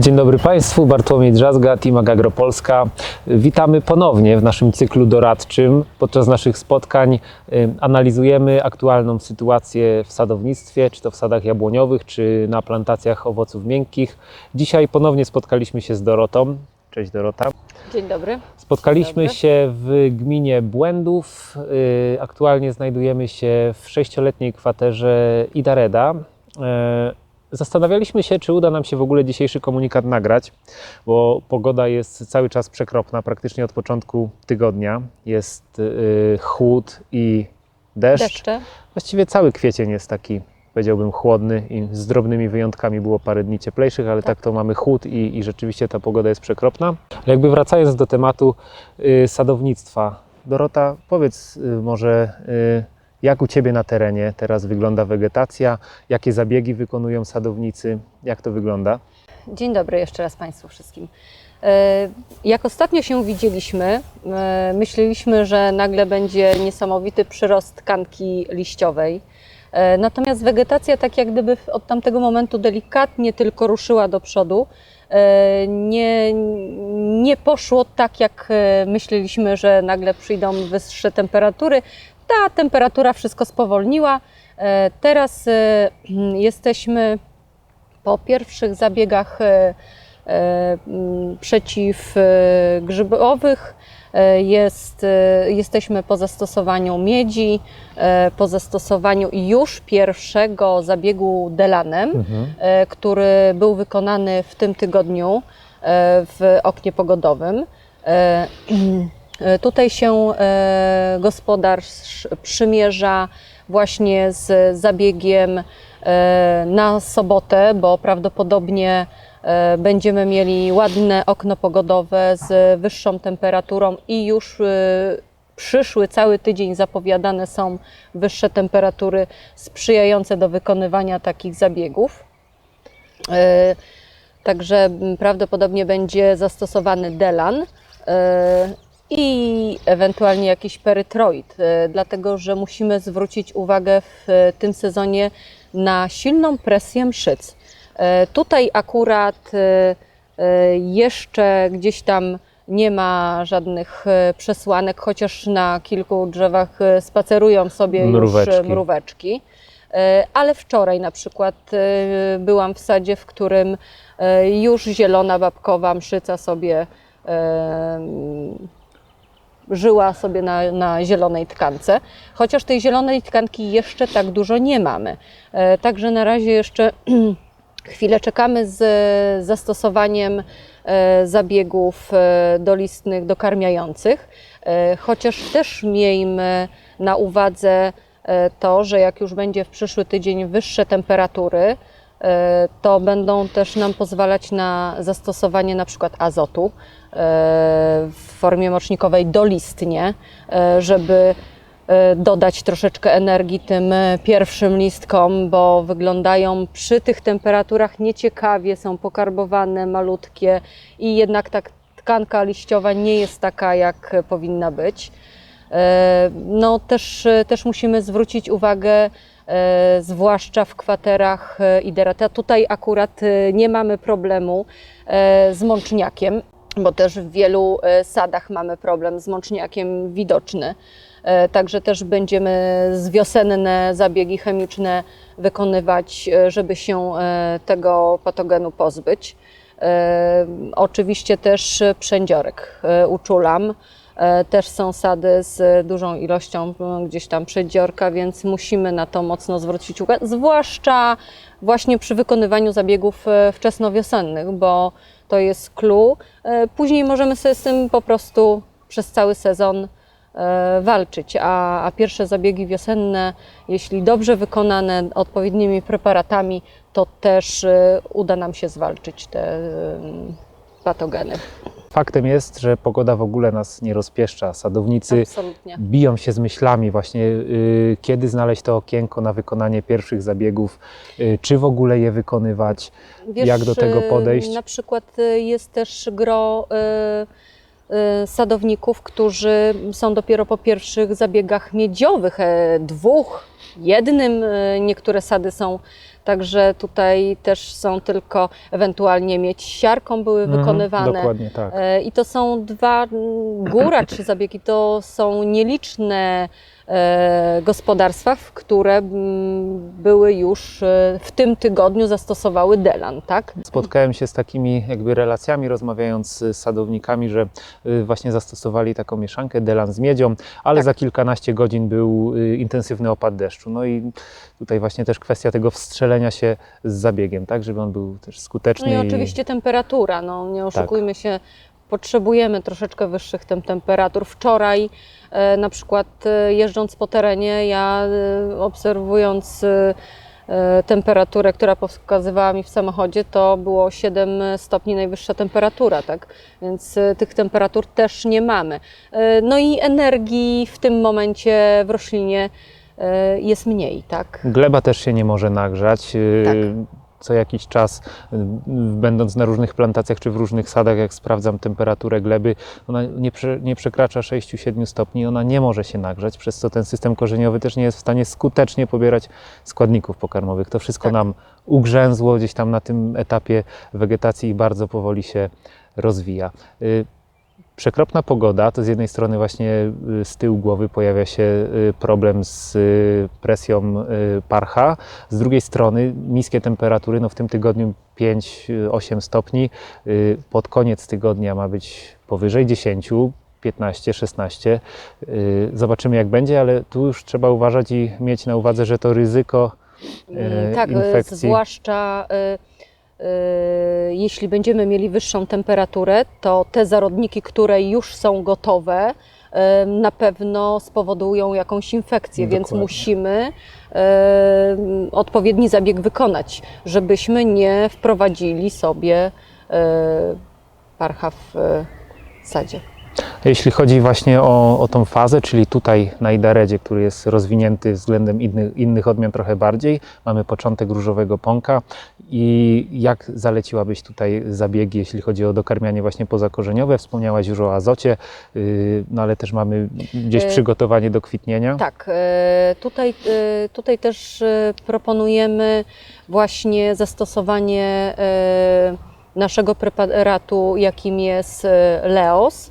Dzień dobry Państwu, Bartłomiej Drzazga, Team Agropolska. Witamy ponownie w naszym cyklu doradczym. Podczas naszych spotkań analizujemy aktualną sytuację w sadownictwie, czy to w sadach jabłoniowych, czy na plantacjach owoców miękkich. Dzisiaj ponownie spotkaliśmy się z Dorotą. Cześć Dorota. Dzień dobry. Spotkaliśmy Dobry. się w gminie Błędów. Y, Aktualnie znajdujemy się w sześcioletniej kwaterze Idareda. Zastanawialiśmy się, czy uda nam się w ogóle dzisiejszy komunikat nagrać, bo pogoda jest cały czas przekropna, praktycznie od początku tygodnia. Jest y, chłód i deszcz. Deszcze. Właściwie cały kwiecień jest taki, powiedziałbym, chłodny i z drobnymi wyjątkami było parę dni cieplejszych, ale tak, to mamy chłód i, i rzeczywiście ta pogoda jest przekropna. Ale jakby wracając do tematu y, sadownictwa, Dorota, powiedz y, może, y, jak u Ciebie na terenie teraz wygląda wegetacja, jakie zabiegi wykonują sadownicy, jak to wygląda? Dzień dobry jeszcze raz Państwu wszystkim. E, Jak ostatnio się widzieliśmy, e, myśleliśmy, że nagle będzie niesamowity przyrost tkanki liściowej. E, Natomiast wegetacja tak jak gdyby od tamtego momentu delikatnie tylko ruszyła do przodu. Nie, nie poszło tak, jak myśleliśmy, że nagle przyjdą wyższe temperatury. Ta temperatura wszystko spowolniła. E, Teraz e, jesteśmy po pierwszych zabiegach e, e, m, przeciwgrzybowych jest, jesteśmy po zastosowaniu miedzi, po zastosowaniu już pierwszego zabiegu delanem, Mhm. który był wykonany w tym tygodniu w oknie pogodowym. E, Tutaj się e, gospodarz przymierza właśnie z zabiegiem e, na sobotę, bo prawdopodobnie będziemy mieli ładne okno pogodowe z wyższą temperaturą i już przyszły cały tydzień zapowiadane są wyższe temperatury sprzyjające do wykonywania takich zabiegów. Także prawdopodobnie będzie zastosowany delan i ewentualnie jakiś perytroid, e, dlatego że musimy zwrócić uwagę w e, tym sezonie na silną presję mszyc. E, Tutaj akurat jeszcze gdzieś tam nie ma żadnych przesłanek, chociaż na kilku drzewach spacerują sobie już Mróweczki. e, mróweczki. Ale wczoraj na przykład byłam w sadzie, w którym już zielona babkowa mszyca sobie żyła sobie na, na zielonej tkance, chociaż tej zielonej tkanki jeszcze tak dużo nie mamy. E, Także na razie jeszcze chwilę czekamy z zastosowaniem e, zabiegów e, dolistnych dokarmiających, chociaż też miejmy na uwadze to, że jak już będzie w przyszły tydzień wyższe temperatury, to będą też nam pozwalać na zastosowanie na przykład azotu w formie mocznikowej dolistnie, e, żeby e, dodać troszeczkę energii tym e, pierwszym listkom, bo wyglądają przy tych temperaturach nieciekawie, są pokarbowane, malutkie i jednak tak tkanka liściowa nie jest taka, jak powinna być. No też, też musimy zwrócić uwagę, zwłaszcza w kwaterach Iderata. Tutaj akurat nie mamy problemu z mączniakiem, bo też w wielu e, sadach mamy problem z mączniakiem widoczny. E, Także też będziemy z wiosenne zabiegi chemiczne wykonywać, e, żeby się tego patogenu pozbyć. Oczywiście też przędziorek uczulam. E, Też są sady z dużą ilością m, gdzieś tam przedziorka, więc musimy na to mocno zwrócić uwagę, zwłaszcza właśnie przy wykonywaniu zabiegów e, wczesnowiosennych, bo to jest clue. E, Później możemy sobie z tym po prostu przez cały sezon e, walczyć, a, a pierwsze zabiegi wiosenne, jeśli dobrze wykonane odpowiednimi preparatami, to też e, uda nam się zwalczyć te e, patogeny. Faktem jest, że pogoda w ogóle nas nie rozpieszcza. Sadownicy Absolutnie. biją się z myślami właśnie, y, kiedy znaleźć to okienko na wykonanie pierwszych zabiegów, y, czy w ogóle je wykonywać. Jak do tego y, podejść? Na przykład y, jest też gro y, y, sadowników, którzy są dopiero po pierwszych zabiegach miedziowych, e, dwóch, jednym, niektóre sady są, także tutaj też są tylko ewentualnie mieć siarką były Mhm, wykonywane. Dokładnie tak. E, I to są dwa, góra trzy zabiegi, to są nieliczne e, gospodarstwa, w które były już e, w tym tygodniu zastosowały delan, tak? Spotkałem się z takimi jakby relacjami, rozmawiając z sadownikami, że y, właśnie zastosowali taką mieszankę delan z miedzią, ale Tak. za kilkanaście godzin był y, intensywny opad deszczu. No i tutaj właśnie też kwestia tego wstrzelenia się z zabiegiem, tak, żeby on był też skuteczny. No i oczywiście temperatura, no nie Tak. oszukujmy się, potrzebujemy troszeczkę wyższych tem temperatur. Wczoraj e, na przykład e, jeżdżąc po terenie, ja e, obserwując temperaturę, która pokazywała mi w samochodzie, to było 7 stopni najwyższa temperatura, tak? Więc tych temperatur też nie mamy. No i energii w tym momencie w roślinie jest mniej, tak? Gleba też się nie może nagrzać. Tak. Co jakiś czas, y, będąc na różnych plantacjach czy w różnych sadach, jak sprawdzam temperaturę gleby, ona nie, prze, nie przekracza 6-7 stopni, ona nie może się nagrzać, przez co ten system korzeniowy też nie jest w stanie skutecznie pobierać składników pokarmowych. To wszystko Tak. nam ugrzęzło gdzieś tam na tym etapie wegetacji i bardzo powoli się rozwija. Przekropna pogoda, to z jednej strony właśnie y, z tyłu głowy pojawia się y, problem z y, presją parcha, z drugiej strony niskie temperatury, no w tym tygodniu 5-8 stopni, pod koniec tygodnia ma być powyżej 10, 15, 16. Y, Zobaczymy jak będzie, ale tu już trzeba uważać i mieć na uwadze, że to ryzyko e, tak, infekcji. zwłaszcza jeśli będziemy mieli wyższą temperaturę, to te zarodniki, które już są gotowe, e, na pewno spowodują jakąś infekcję, więc Dokładnie. musimy e, odpowiedni zabieg wykonać, żebyśmy nie wprowadzili sobie parcha w sadzie. Jeśli chodzi właśnie o, o tą fazę, czyli tutaj na Idaredzie, który jest rozwinięty względem innych, innych odmian trochę bardziej, mamy początek różowego pąka i jak zaleciłabyś tutaj zabiegi, jeśli chodzi o dokarmianie właśnie pozakorzeniowe? Wspomniałaś już o azocie, yy, no ale też mamy gdzieś E, przygotowanie do kwitnienia. Tak, e, tutaj, tutaj też proponujemy właśnie zastosowanie naszego preparatu, jakim jest Leos,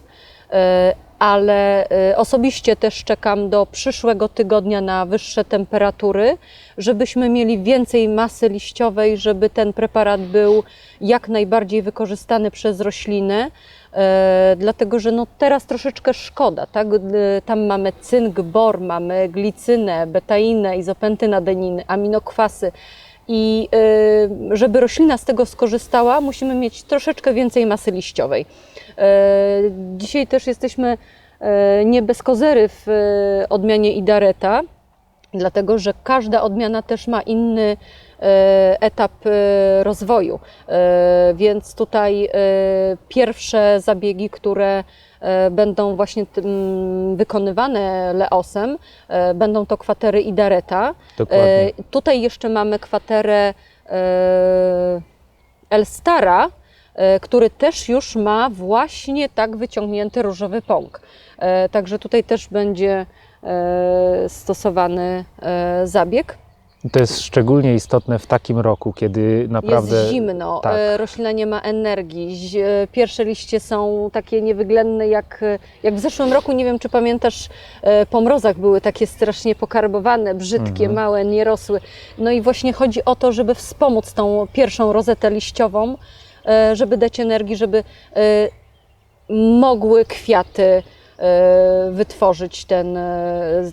ale e, osobiście też czekam do przyszłego tygodnia na wyższe temperatury, żebyśmy mieli więcej masy liściowej, żeby ten preparat był jak najbardziej wykorzystany przez rośliny. E, dlatego, że no teraz troszeczkę szkoda, tak? E, Tam mamy cynk, bor, mamy glicynę, betainę, izopentynadeniny, aminokwasy. I e, żeby roślina z tego skorzystała, musimy mieć troszeczkę więcej masy liściowej. E, Dzisiaj też jesteśmy e, nie bez kozery w odmianie Idareta, dlatego że każda odmiana też ma inny e, etap e, rozwoju. E, Więc tutaj pierwsze zabiegi, które będą właśnie wykonywane Leosem, będą to kwatery Idareta. Dokładnie. Tutaj jeszcze mamy kwaterę Elstara, który też już ma właśnie tak wyciągnięty różowy pąk. Także tutaj też będzie stosowany e, zabieg. To jest szczególnie istotne w takim roku, kiedy naprawdę... Jest zimno, tak. e, roślina nie ma energii, e, pierwsze liście są takie niewyględne jak, e, jak w zeszłym roku, nie wiem czy pamiętasz, e, po mrozach były takie strasznie pokarbowane, brzydkie, Mhm. małe, nie rosły. No i właśnie chodzi o to, żeby wspomóc tą pierwszą rozetę liściową, e, żeby dać energii, żeby e, mogły kwiaty e, wytworzyć ten, e,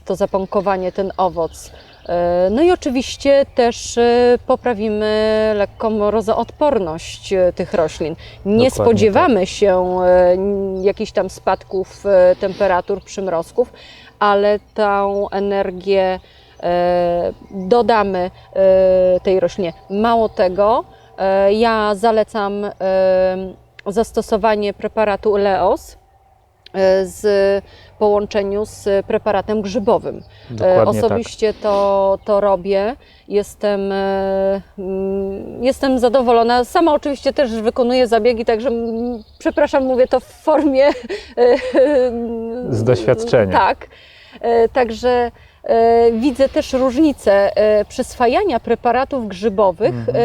to zapąkowanie, ten owoc. E, No i oczywiście też e, poprawimy lekką mrozoodporność e, tych roślin. Nie Dokładnie spodziewamy się e, n- jakichś tam spadków e, temperatur, przymrozków, ale tą energię e, dodamy e, tej roślinie. Mało tego, e, ja zalecam e, zastosowanie preparatu Leos e, z połączeniu z preparatem grzybowym. E, Dokładnie tak. Osobiście to, to robię. Jestem, e, mm, jestem zadowolona. Sama oczywiście też wykonuję zabiegi, także mm, przepraszam, mówię to w formie Z doświadczenia. Tak. E, Także e, widzę też różnicę e, przyswajania preparatów grzybowych Mhm. e,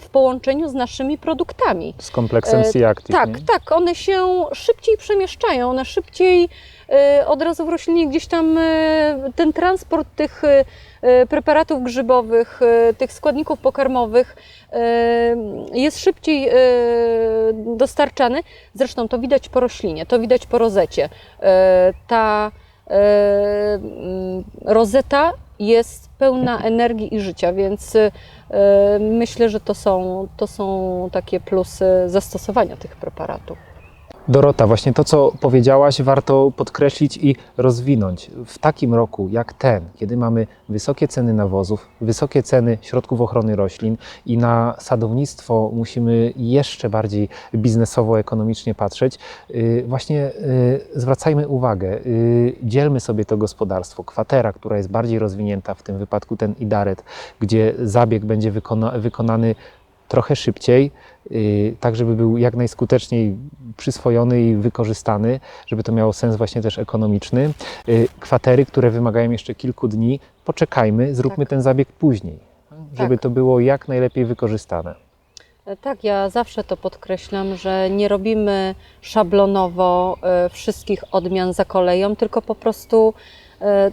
w połączeniu z naszymi produktami. Z kompleksem E, C-Active. Tak, nie? tak, one się szybciej przemieszczają, one szybciej e, od razu w roślinie gdzieś tam e, ten transport tych e, e, preparatów grzybowych, e, tych składników pokarmowych e, jest szybciej e, dostarczany. Zresztą to widać po roślinie, to widać po rozecie. E, Ta e, rozeta jest pełna energii i życia, więc e, myślę, że to są, to są takie plusy zastosowania tych preparatów. Dorota, właśnie to, co powiedziałaś, warto podkreślić i rozwinąć. W takim roku jak ten, kiedy mamy wysokie ceny nawozów, wysokie ceny środków ochrony roślin i na sadownictwo musimy jeszcze bardziej biznesowo, ekonomicznie patrzeć, yy, właśnie yy, zwracajmy uwagę, yy, dzielmy sobie to gospodarstwo. Kwatera, która jest bardziej rozwinięta, w tym wypadku ten idaret, gdzie zabieg będzie wykona, wykonany trochę szybciej, yy, tak żeby był jak najskuteczniej przyswojony i wykorzystany, żeby to miało sens właśnie też ekonomiczny. Yy, Kwatery, które wymagają jeszcze kilku dni, poczekajmy, zróbmy Tak. ten zabieg później, żeby Tak. to było jak najlepiej wykorzystane. E, Tak, ja zawsze to podkreślam, że nie robimy szablonowo e, wszystkich odmian za koleją, tylko po prostu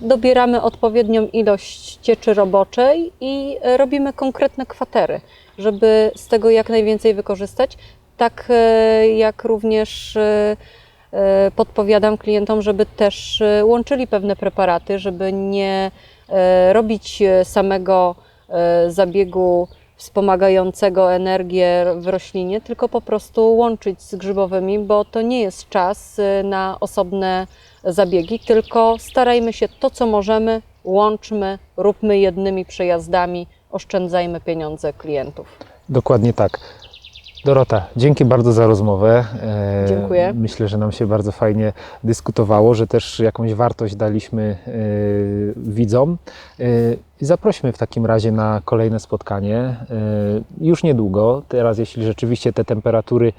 dobieramy odpowiednią ilość cieczy roboczej i e, robimy konkretne kwatery, żeby z tego jak najwięcej wykorzystać. Tak e, jak również e, e, podpowiadam klientom, żeby też e, łączyli pewne preparaty, żeby nie e, robić e, samego e, zabiegu wspomagającego energię w roślinie, tylko po prostu łączyć z grzybowymi, bo to nie jest czas y, na osobne zabiegi, tylko starajmy się to, co możemy, łączmy, róbmy jednymi przejazdami, oszczędzajmy pieniądze klientów. Dokładnie tak. Dorota, dzięki bardzo za rozmowę. E, Dziękuję. Myślę, że nam się bardzo fajnie dyskutowało, że też jakąś wartość daliśmy e, widzom. E, zaprośmy w takim razie na kolejne spotkanie już niedługo. Teraz, jeśli rzeczywiście te temperatury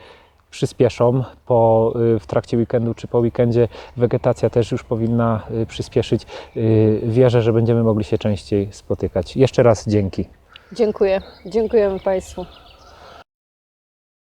przyspieszą po, w trakcie weekendu czy po weekendzie, wegetacja też już powinna przyspieszyć. Wierzę, że będziemy mogli się częściej spotykać. Jeszcze raz dzięki. Dziękuję. Dziękujemy Państwu.